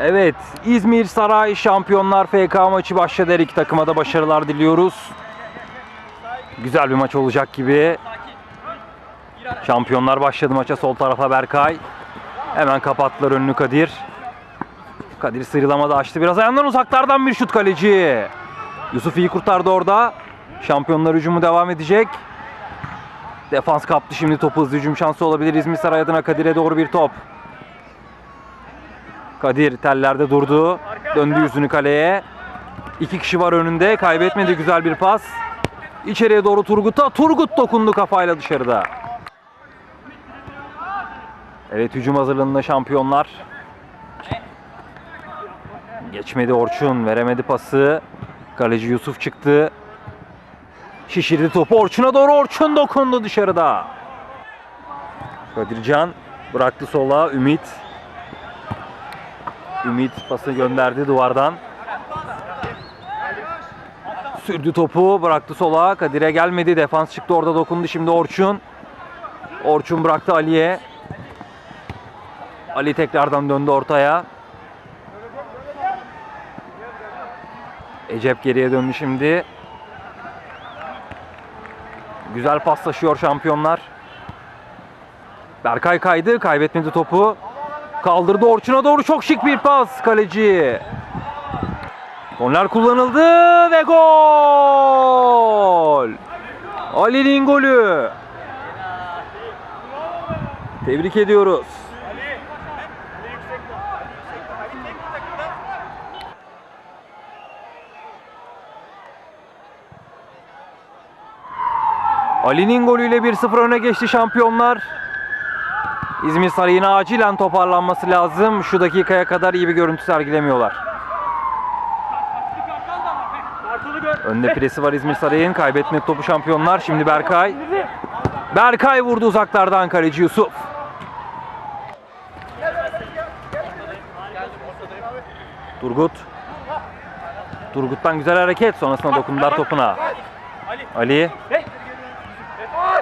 Evet, İzmir Saray Şampiyonlar FK maçı başladı. Her iki takıma da başarılar diliyoruz. Güzel bir maç olacak gibi. Şampiyonlar başladı maça. Sol tarafa Berkay. Hemen kapattılar önünü Kadir. Kadir sıyrılamadı açtı. Biraz ayağından uzaklardan bir şut kaleci. Yusuf iyi kurtardı orada. Şampiyonlar hücumu devam edecek. Defans kaptı şimdi topu hızlı hücum şansı olabilir. İzmir Saray adına Kadir'e doğru bir top. Kadir tellerde durdu. Döndü yüzünü kaleye. İki kişi var önünde. Kaybetmedi güzel bir pas. İçeriye doğru Turgut'a. Turgut dokundu kafayla dışarıda. Evet hücum hazırlığında şampiyonlar. Geçmedi Orçun. Veremedi pası. Kaleci Yusuf çıktı. Şişirdi topu Orçun'a doğru. Orçun dokundu dışarıda. Kadircan bıraktı sola. Ümit. Ümit pası gönderdi duvardan. Sürdü topu bıraktı sola. Kadir'e gelmedi. Defans çıktı orada dokundu. Şimdi Orçun. Orçun bıraktı Ali'ye. Ali tekrardan döndü ortaya. Ecep geriye döndü şimdi. Güzel paslaşıyor şampiyonlar. Berkay kaydı, kaybetmedi topu. Kaldırdı Orçun'a doğru çok şık bir pas kaleci. Korner kullanıldı ve gol. Ali'nin golü. Tebrik ediyoruz. Ali'nin golüyle 1-0 öne geçti şampiyonlar. İzmir Sarayı'nın acilen toparlanması lazım. Şu dakikaya kadar iyi bir görüntü sergilemiyorlar. Önde presi var İzmir Sarayı'nın. Kaybetmedi topu şampiyonlar. Şimdi Berkay. Berkay vurdu uzaklardan kaleci Yusuf. Turgut. Turgut'tan güzel hareket. Sonrasında dokundular topuna. Ali.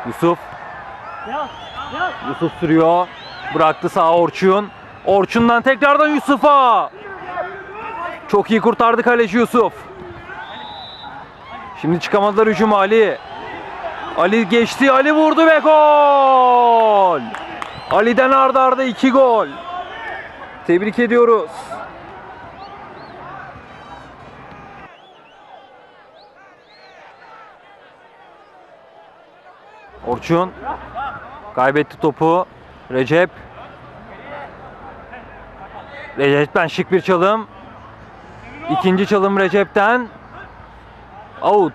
Yusuf. Yusuf sürüyor. Bıraktı sağa Orçun. Orçun'dan tekrardan Yusuf'a. Çok iyi kurtardı kaleci Yusuf. Şimdi çıkamadılar hücuma Ali. Ali geçti. Ali vurdu ve gol. Ali'den arda arda iki gol. Tebrik ediyoruz. Orçun kaybetti topu. Recep. Recep'ten şık bir çalım. İkinci çalım Recep'ten. Out.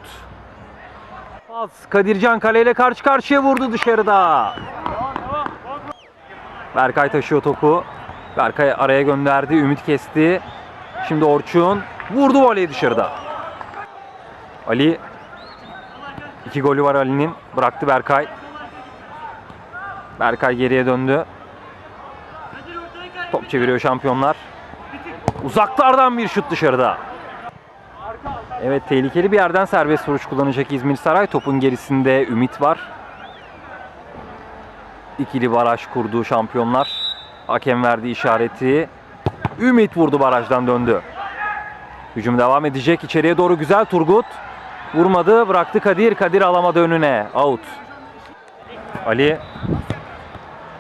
Pas Kadircan kaleyle karşı karşıya vurdu dışarıda. Berkay taşıyor topu. Berkay araya gönderdi. Ümit kesti. Şimdi Orçun vurdu voleyi dışarıda. Ali iki golü var Ali'nin. Bıraktı Berkay. Berkay geriye döndü. Top çeviriyor şampiyonlar. Uzaklardan bir şut dışarıda. Evet tehlikeli bir yerden serbest vuruş kullanacak İzmir Saray. Topun gerisinde Ümit var. İkili baraj kurdu şampiyonlar. Hakem verdi işareti. Ümit vurdu barajdan döndü. Hücum devam edecek. İçeriye doğru güzel Turgut. Vurmadı bıraktı Kadir. Kadir alamadı önüne. Out. Ali.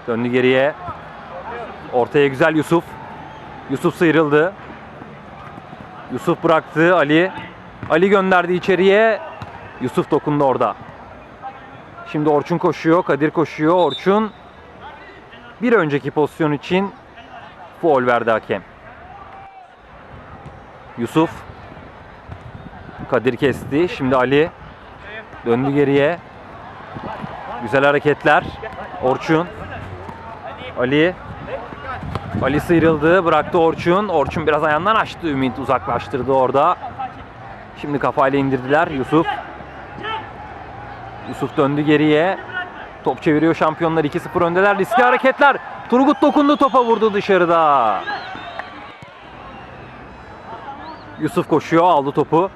Döndü geriye. Ortaya güzel Yusuf. Yusuf sıyrıldı. Yusuf bıraktı Ali. Ali gönderdi içeriye. Yusuf dokundu orada. Şimdi Orçun koşuyor. Kadir koşuyor. Orçun bir önceki pozisyon için foul verdi hakem. Yusuf Kadir kesti. Şimdi Ali döndü geriye. Güzel hareketler. Orçun Ali Ali sıyrıldı. Bıraktı Orçun. Orçun biraz ayağından açtı. Ümit uzaklaştırdı orada. Şimdi kafayla indirdiler. Yusuf. Yusuf döndü geriye. Top çeviriyor şampiyonlar 2-0 öndeler. Riskli hareketler. Turgut dokundu topa vurdu dışarıda. Yusuf koşuyor aldı topu.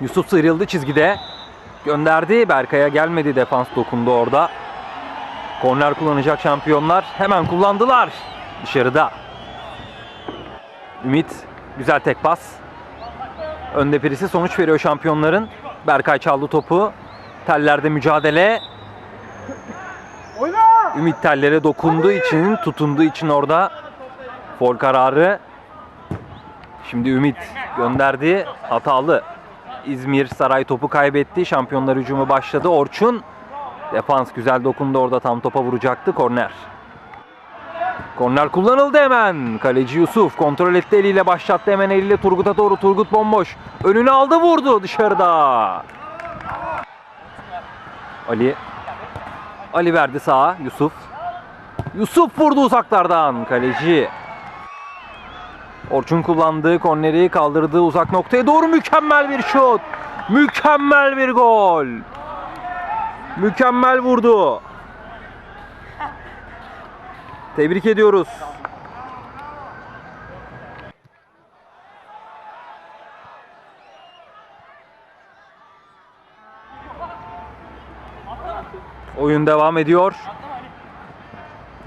Yusuf sıyrıldı çizgide. Gönderdi. Berkay'a gelmedi. Defans dokundu orada. Korner kullanacak şampiyonlar. Hemen kullandılar. Dışarıda. Ümit güzel tek pas. Önde birisi sonuç veriyor şampiyonların. Berkay çaldı topu. Tellerde mücadele. Ümit tellere dokunduğu için, tutunduğu için orada Fol kararı. Şimdi Ümit gönderdi. Hatalı. İzmir Saray topu kaybetti. Şampiyonlar hücumu başladı. Orçun defans güzel dokundu orada tam topa vuracaktı. Korner. Korner kullanıldı hemen. Kaleci Yusuf kontrol etti eliyle başlattı hemen eliyle Turgut'a doğru. Turgut bomboş. Önüne aldı vurdu dışarıda. Ali. Ali verdi sağa. Yusuf. Yusuf vurdu uzaklardan. Kaleci. Orçun kullandığı korneri kaldırdığı uzak noktaya doğru mükemmel bir şut. Mükemmel bir gol. Mükemmel vurdu. Tebrik ediyoruz. Oyun devam ediyor.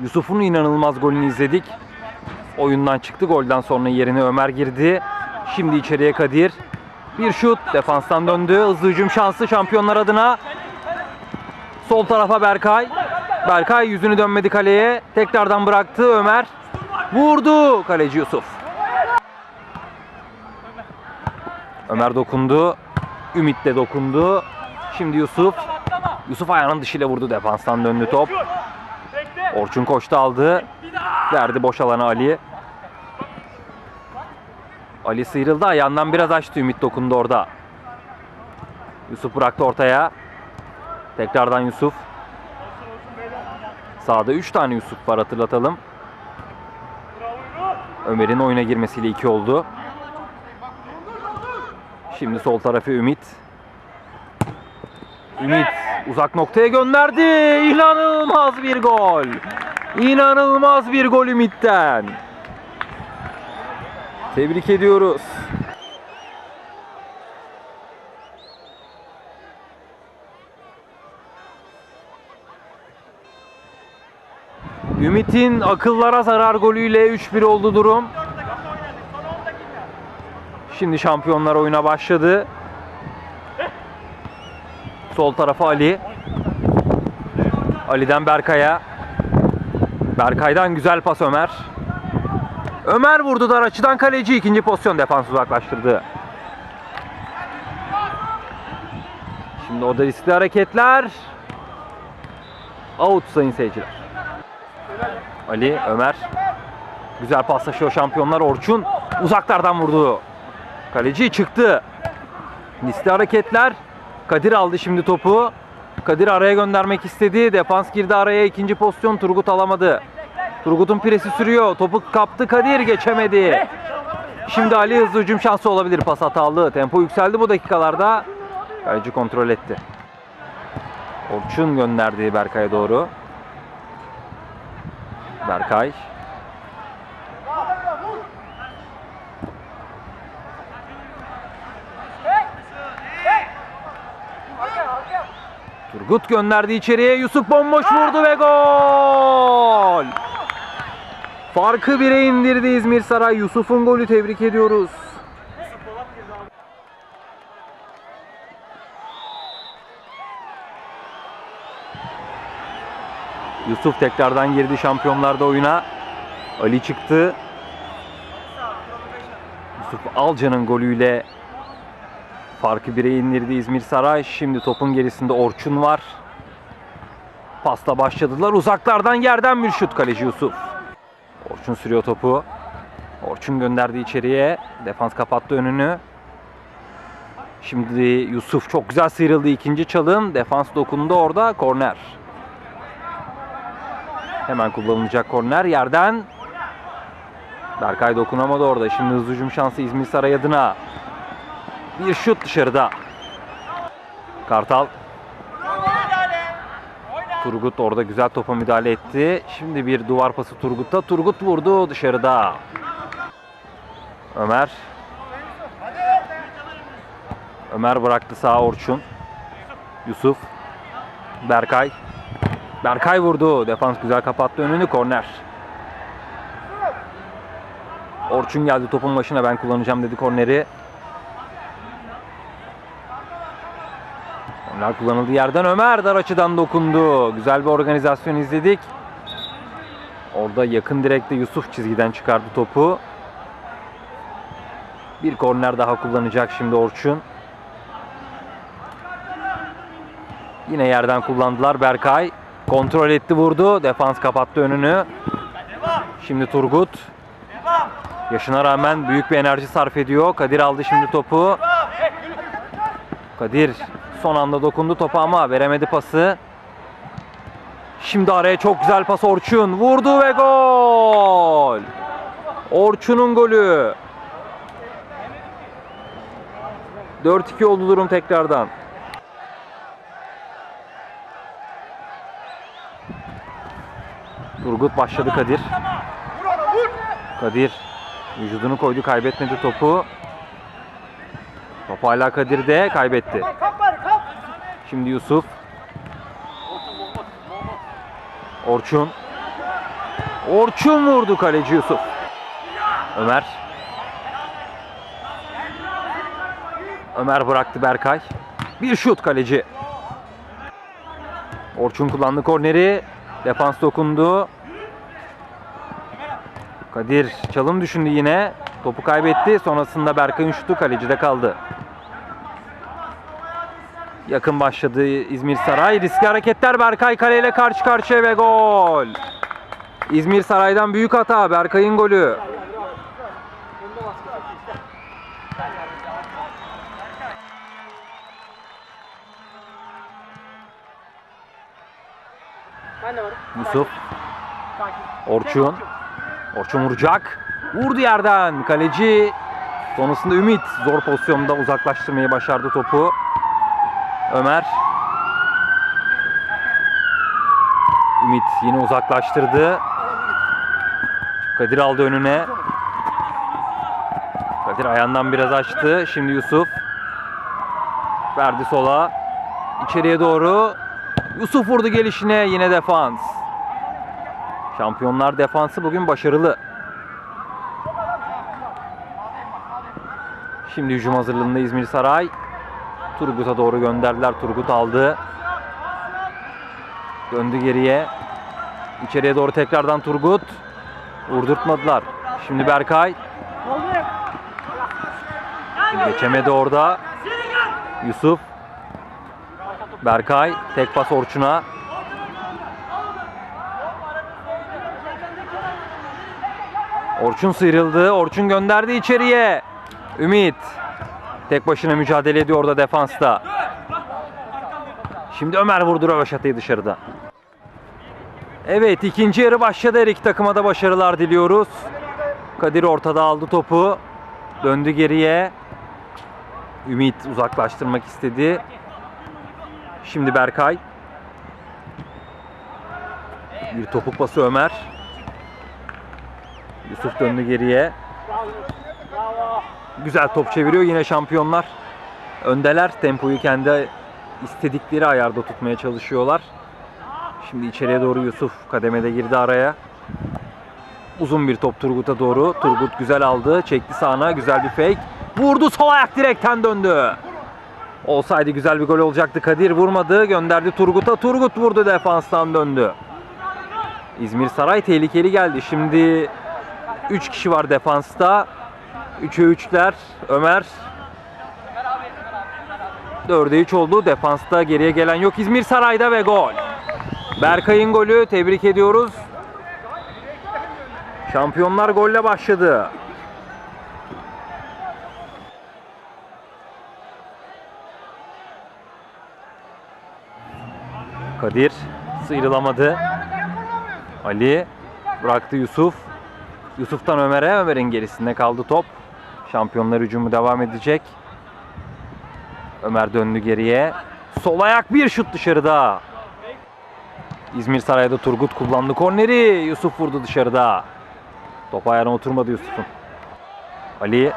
Yusuf'un inanılmaz golünü izledik. Oyundan çıktı. Golden sonra yerine Ömer girdi. Şimdi içeriye Kadir. Bir şut. Defanstan döndü. Hızlı hücum şansı şampiyonlar adına. Sol tarafa Berkay. Berkay yüzünü dönmedi kaleye. Tekrardan bıraktı Ömer. Vurdu. Kaleci Yusuf. Ömer dokundu. Ümit de dokundu. Şimdi Yusuf. Yusuf ayağının dışıyla vurdu. Defanstan döndü top. Orçun koştu aldı. Verdi boş alana Ali. Ali sıyrıldı. Ayağından biraz açtı. Ümit dokundu orada. Yusuf bıraktı ortaya. Tekrardan Yusuf. Sağda 3 tane Yusuf var hatırlatalım. Ömer'in oyuna girmesiyle 2 oldu. Şimdi sol tarafı Ümit. Ümit uzak noktaya gönderdi. İnanılmaz bir gol. İnanılmaz bir gol Ümit'ten. Tebrik ediyoruz. Ümit'in akıllara zarar golüyle 3-1 oldu durum. Şimdi şampiyonlar oyuna başladı. Sol tarafa Ali. Ali'den Berkay'a. Berkay'dan güzel pas Ömer. Ömer vurdu dar açıdan kaleci ikinci pozisyon defans uzaklaştırdı. Şimdi o da riskli hareketler. Out sayın seyirciler. Ali, Ömer. Güzel paslaşıyor şampiyonlar. Orçun uzaklardan vurdu. Kaleci çıktı. Riskli hareketler. Kadir aldı şimdi topu. Kadir araya göndermek istedi. Defans girdi araya. ikinci pozisyon Turgut alamadı. Turgut'un presi sürüyor. Topu kaptı Kadir geçemedi. Şimdi Ali hızlı hücum şansı olabilir. Pas hatalı. Tempo yükseldi bu dakikalarda. Kaleci kontrol etti. Orçun gönderdi Berkay'a doğru. Berkay. Turgut gönderdi içeriye. Yusuf bomboş vurdu ve gol. Farkı bire indirdi İzmir Saray. Yusuf'un golü tebrik ediyoruz. Yusuf tekrardan girdi şampiyonlarda oyuna. Ali çıktı. Yusuf Alcan'ın golüyle farkı bire indirdi İzmir Saray. Şimdi topun gerisinde Orçun var. Pasla başladılar. Uzaklardan yerden bir şut kaleci Yusuf. Orçun sürüyor topu. Orçun gönderdi içeriye. Defans kapattı önünü. Şimdi Yusuf çok güzel sıyrıldı ikinci çalım. Defans dokundu orada. Korner. Hemen kullanılacak korner yerden. Berkay dokunamadı orada. Şimdi hızlı hücum şansı İzmir Saray adına. Bir şut dışarıda. Kartal. Turgut orada güzel topa müdahale etti. Şimdi bir duvar pası Turgut'ta. Turgut vurdu dışarıda. Ömer. Ömer bıraktı sağa Orçun. Yusuf. Berkay. Berkay vurdu. Defans güzel kapattı önünü. Korner. Orçun geldi topun başına ben kullanacağım dedi korneri. Korner kullanıldığı yerden Ömer dar açıdan dokundu. Güzel bir organizasyon izledik. Orada yakın direkte Yusuf çizgiden çıkardı topu. Bir korner daha kullanacak şimdi Orçun. Yine yerden kullandılar Berkay. Kontrol etti vurdu. Defans kapattı önünü. Şimdi Turgut. Yaşına rağmen büyük bir enerji sarf ediyor. Kadir aldı şimdi topu. Kadir son anda dokundu topa ama veremedi pası. Şimdi araya çok güzel pas Orçun. Vurdu ve gol. Orçun'un golü. 4-2 oldu durum tekrardan. Turgut başladı Kadir. Kadir vücudunu koydu kaybetmedi topu. Top hala Kadir'de kaybetti. Şimdi Yusuf. Orçun. Orçun vurdu kaleci Yusuf. Ömer. Ömer bıraktı Berkay. Bir şut kaleci. Orçun kullandı korneri. Defans dokundu. Kadir çalım düşündü yine. Topu kaybetti. Sonrasında Berkay'ın şutu kalecide kaldı. Yakın başladı İzmir Saray. Riskli hareketler Berkay kaleyle karşı karşıya ve gol. İzmir Saray'dan büyük hata. Berkay'ın golü. Yusuf. Orçun. Orçun vuracak. Vurdu yerden. Kaleci sonrasında Ümit zor pozisyonda uzaklaştırmayı başardı topu. Ömer. Ümit yine uzaklaştırdı. Kadir aldı önüne. Kadir ayağından biraz açtı. Şimdi Yusuf. Verdi sola. İçeriye doğru. Yusuf vurdu gelişine yine defans. Şampiyonlar defansı bugün başarılı. Şimdi hücum hazırlığında İzmir Saray. Turgut'a doğru gönderdiler. Turgut aldı. Döndü geriye. İçeriye doğru tekrardan Turgut. Vurdurtmadılar. Şimdi Berkay. Geçemedi orada. Yusuf. Berkay. Tek pas Orçun'a. Orçun sıyrıldı. Orçun gönderdi içeriye. Ümit. Tek başına mücadele ediyor orada defansta. Şimdi Ömer vurdu röveşatayı dışarıda. Evet ikinci yarı başladı. Her iki takıma da başarılar diliyoruz. Kadir ortada aldı topu. Döndü geriye. Ümit uzaklaştırmak istedi. Şimdi Berkay. Bir topuk pası Ömer. Yusuf döndü geriye. Güzel top çeviriyor yine şampiyonlar. Öndeler. Tempoyu kendi istedikleri ayarda tutmaya çalışıyorlar. Şimdi içeriye doğru Yusuf kademede girdi araya. Uzun bir top Turgut'a doğru. Turgut güzel aldı. Çekti sağına. Güzel bir fake. Vurdu sol ayak direkten döndü. Olsaydı güzel bir gol olacaktı. Kadir vurmadı. Gönderdi Turgut'a. Turgut vurdu defanstan döndü. İzmir Saray tehlikeli geldi. Şimdi 3 kişi var defansta. 3'e 3'ler. Ömer. 4'e 3 oldu. Defansta geriye gelen yok. İzmir Saray'da ve gol. Berkay'ın golü. Tebrik ediyoruz. Şampiyonlar golle başladı. Kadir sıyrılamadı. Ali bıraktı Yusuf. Yusuf'tan Ömer'e, Ömer'in gerisinde kaldı top. Şampiyonlar hücumu devam edecek. Ömer döndü geriye. Sol ayak bir şut dışarıda. İzmir Saray'da Turgut kullandı korneri. Yusuf vurdu dışarıda. Top ayağına oturmadı Yusuf'un. Ali.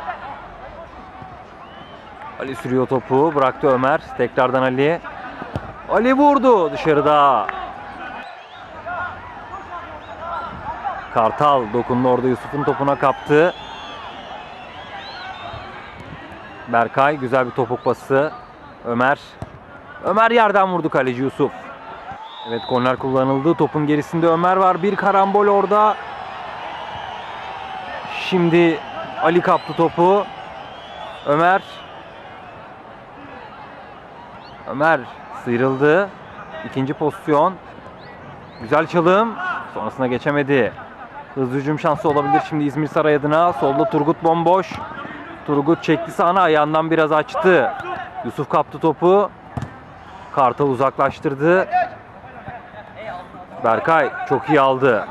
Ali sürüyor topu. Bıraktı Ömer. Tekrardan Ali. Ali vurdu dışarıda. Kartal dokundu orada Yusuf'un topuna kaptı. Berkay güzel bir topuk pası. Ömer. Ömer yerden vurdu kaleci Yusuf. Evet korner kullanıldı. Topun gerisinde Ömer var. Bir karambol orada. Şimdi Ali kaptı topu. Ömer. Ömer sıyrıldı. İkinci pozisyon. Güzel çalım. Sonrasına geçemedi. Hızlı hücum şansı olabilir şimdi İzmir Saray adına. Solda Turgut bomboş. Turgut çekti sağına ayağından biraz açtı. Yusuf kaptı topu. Kartal uzaklaştırdı. Berkay çok iyi aldı.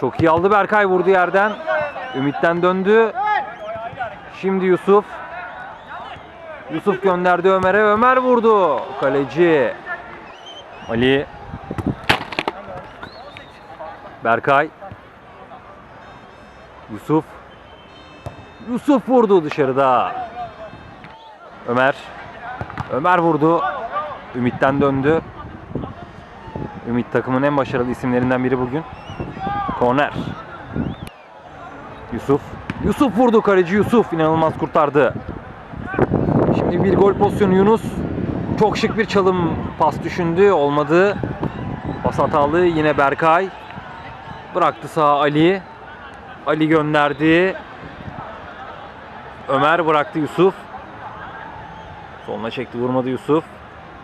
Çok iyi aldı Berkay vurdu yerden. Ümit'ten döndü. Şimdi Yusuf. Yusuf gönderdi Ömer'e. Ömer vurdu. Kaleci. Ali. Berkay. Yusuf. Yusuf vurdu dışarıda. Ömer. Ömer vurdu. Ümit'ten döndü. Ümit takımın en başarılı isimlerinden biri bugün. Korner. Yusuf. Yusuf vurdu kaleci Yusuf. inanılmaz kurtardı. Şimdi bir gol pozisyonu Yunus. Çok şık bir çalım pas düşündü. Olmadı. Pas hatalı yine Berkay. Bıraktı sağa Ali. Ali gönderdi. Ömer bıraktı Yusuf. Soluna çekti vurmadı Yusuf.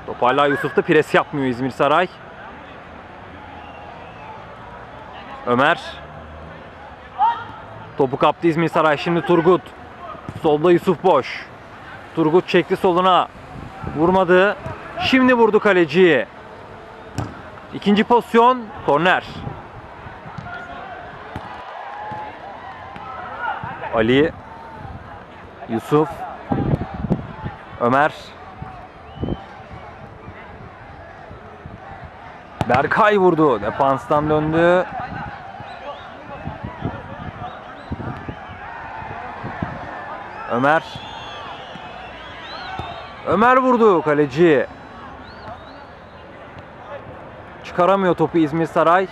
Top hala Yusuf'ta pres yapmıyor İzmir Saray. Ömer. Topu kaptı İzmir Saray. Şimdi Turgut. Solda Yusuf boş. Turgut çekti soluna. Vurmadı. Şimdi vurdu kaleci. İkinci pozisyon korner. Ali Yusuf Ömer Berkay vurdu. Defanstan döndü. Ömer Ömer vurdu kaleci. Çıkaramıyor topu İzmir Saray.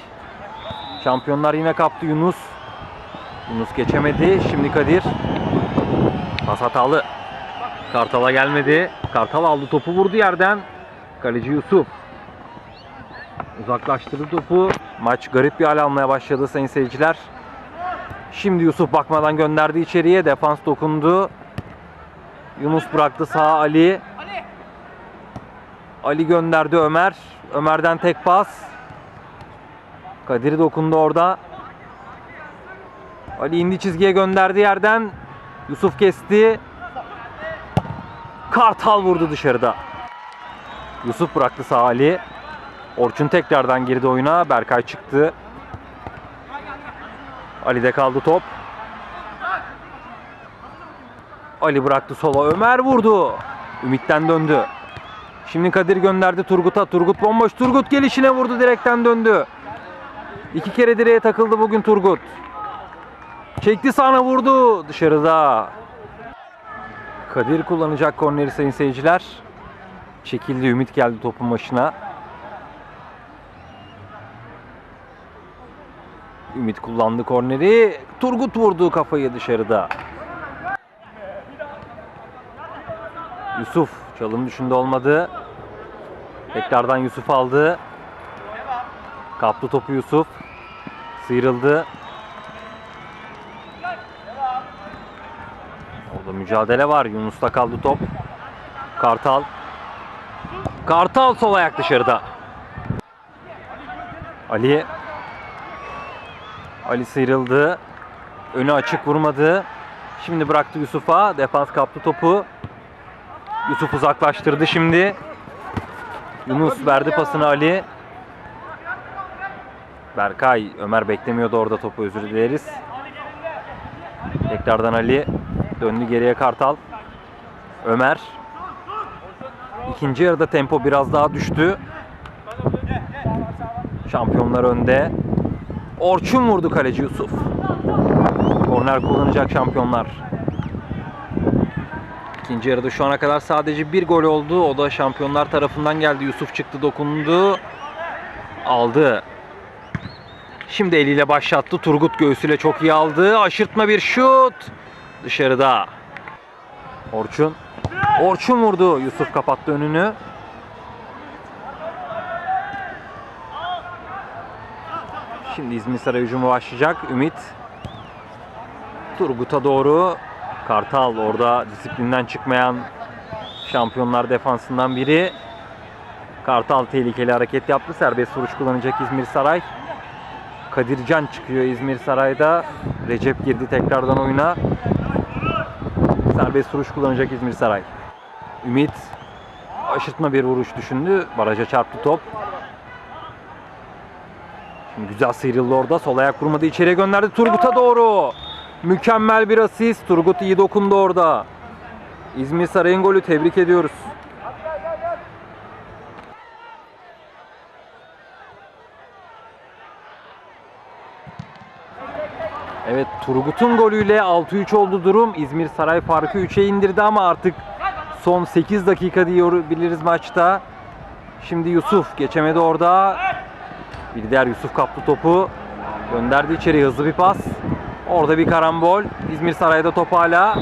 Şampiyonlar yine kaptı Yunus. Yunus geçemedi. Şimdi Kadir. Pas hatalı. Kartal'a gelmedi. Kartal aldı topu vurdu yerden. Kaleci Yusuf. Uzaklaştırdı topu. Maç garip bir hal almaya başladı sayın seyirciler. Şimdi Yusuf bakmadan gönderdi içeriye. Defans dokundu. Yunus bıraktı sağa Ali. Ali gönderdi Ömer. Ömer'den tek pas. Kadir dokundu orada. Ali indi çizgiye gönderdi yerden. Yusuf kesti. Kartal vurdu dışarıda. Yusuf bıraktı sağ Ali. Orçun tekrardan girdi oyuna. Berkay çıktı. Ali'de kaldı top. Ali bıraktı sola. Ömer vurdu. Ümit'ten döndü. Şimdi Kadir gönderdi Turgut'a. Turgut bomboş. Turgut gelişine vurdu. Direkten döndü. İki kere direğe takıldı bugün Turgut. Çekti sana vurdu dışarıda. Kadir kullanacak korneri sayın seyirciler. Çekildi Ümit geldi topun başına. Ümit kullandı korneri. Turgut vurdu kafayı dışarıda. Yusuf çalım düşünde olmadı. Tekrardan Yusuf aldı. Kaptı topu Yusuf. Sıyrıldı. Orada mücadele var. Yunus'ta kaldı top. Kartal. Kartal sol ayak dışarıda. Ali. Ali sıyrıldı. Önü açık vurmadı. Şimdi bıraktı Yusuf'a. Defans kaptı topu. Yusuf uzaklaştırdı şimdi. Yunus verdi pasını Ali. Berkay, Ömer beklemiyordu orada topu özür dileriz. Tekrardan Ali. Döndü geriye Kartal. Ömer. İkinci yarıda tempo biraz daha düştü. Şampiyonlar önde. Orçun vurdu kaleci Yusuf. Korner kullanacak şampiyonlar. İkinci yarıda şu ana kadar sadece bir gol oldu. O da şampiyonlar tarafından geldi. Yusuf çıktı dokundu. Aldı. Şimdi eliyle başlattı. Turgut göğsüyle çok iyi aldı. Aşırtma bir şut. Dışarıda. Orçun. Orçun vurdu. Yusuf kapattı önünü. Şimdi İzmir Saray hücumu başlayacak. Ümit. Turgut'a doğru. Kartal orada disiplinden çıkmayan şampiyonlar defansından biri. Kartal tehlikeli hareket yaptı. Serbest vuruş kullanacak İzmir Saray. Kadircan çıkıyor İzmir Saray'da. Recep girdi tekrardan oyuna. Serbest vuruş kullanacak İzmir Saray. Ümit aşırtma bir vuruş düşündü. Baraja çarptı top. Şimdi güzel sıyrıldı orada. Sol ayak vurmadı. içeriye gönderdi. Turgut'a doğru. Mükemmel bir asist. Turgut iyi dokundu orada. İzmir Saray'ın golü. Tebrik ediyoruz. Evet Turgut'un golüyle 6-3 oldu durum. İzmir Saray farkı 3'e indirdi ama artık son 8 dakika diyebiliriz maçta. Şimdi Yusuf geçemedi orada. Bir diğer Yusuf kaptı topu. Gönderdi içeri hızlı bir pas. Orada bir karambol. İzmir Saray'da top hala.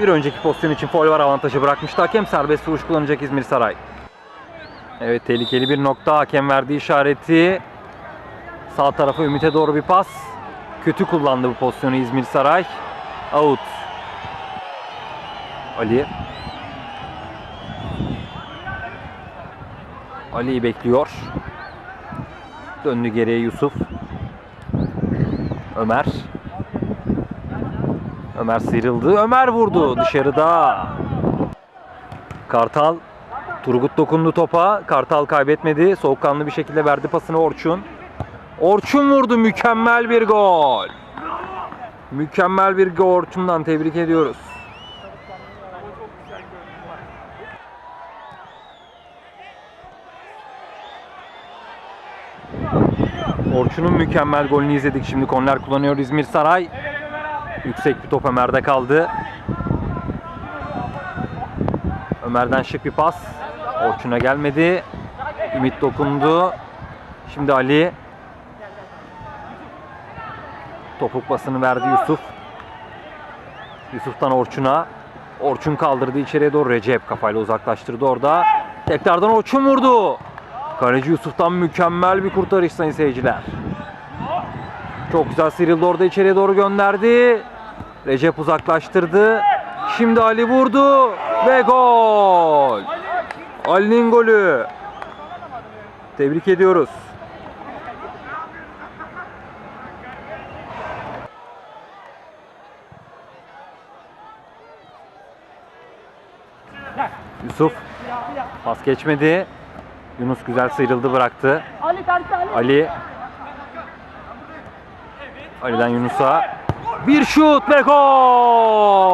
Bir önceki pozisyon için foul var avantajı bırakmıştı. Hakem serbest vuruş kullanacak İzmir Saray. Evet tehlikeli bir nokta. Hakem verdiği işareti. Sağ tarafa Ümit'e doğru bir pas. Kötü kullandı bu pozisyonu İzmir Saray. Out. Ali. Ali'yi bekliyor. Döndü geriye Yusuf. Ömer. Ömer sıyrıldı. Ömer vurdu dışarıda. Kartal. Turgut dokundu topa. Kartal kaybetmedi. Soğukkanlı bir şekilde verdi pasını Orçun. Orçun vurdu. Mükemmel bir gol. Mükemmel bir gol Orçun'dan tebrik ediyoruz. Orçun'un mükemmel golünü izledik. Şimdi korner kullanıyor İzmir Saray. Yüksek bir top Ömer'de kaldı. Ömer'den şık bir pas. Orçun'a gelmedi. Ümit dokundu. Şimdi Ali. Topuk basını verdi Yusuf. Yusuf'tan Orçun'a. Orçun kaldırdı içeriye doğru. Recep kafayla uzaklaştırdı orada. Tekrardan Orçun vurdu. Kaleci Yusuf'tan mükemmel bir kurtarış sayın seyirciler. Çok güzel sıyrıldı orada içeriye doğru gönderdi. Recep uzaklaştırdı. Şimdi Ali vurdu ve gol. Ali'nin golü. Tebrik ediyoruz. Yusuf pas geçmedi. Yunus güzel sıyrıldı bıraktı. Ali. Ali Ali'den Yunus'a bir şut ve gol.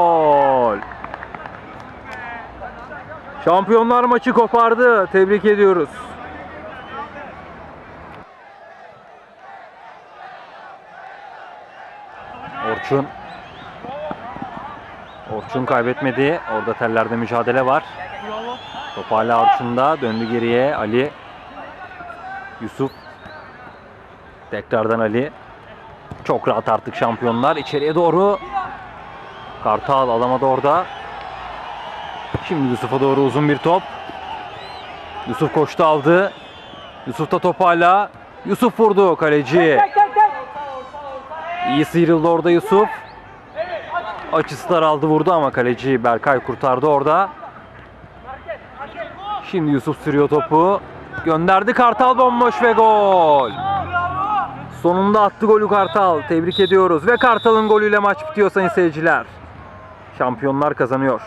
Şampiyonlar maçı kopardı. Tebrik ediyoruz. Orçun Orçun kaybetmedi. Orada tellerde mücadele var. Top hala Orçun'da. Döndü geriye Ali. Yusuf. Tekrardan Ali. Çok rahat artık şampiyonlar. İçeriye doğru. Kartal alamadı orada. Şimdi Yusuf'a doğru uzun bir top. Yusuf koştu aldı. Yusuf da top hala. Yusuf vurdu kaleci. İyi sıyrıldı orada Yusuf. Açısı daraldı vurdu ama kaleci Berkay kurtardı orada. Şimdi Yusuf sürüyor topu. Gönderdi Kartal bomboş ve gol. Sonunda attı golü Kartal. Tebrik ediyoruz. Ve Kartal'ın golüyle maç bitiyor sayın seyirciler. Şampiyonlar kazanıyor.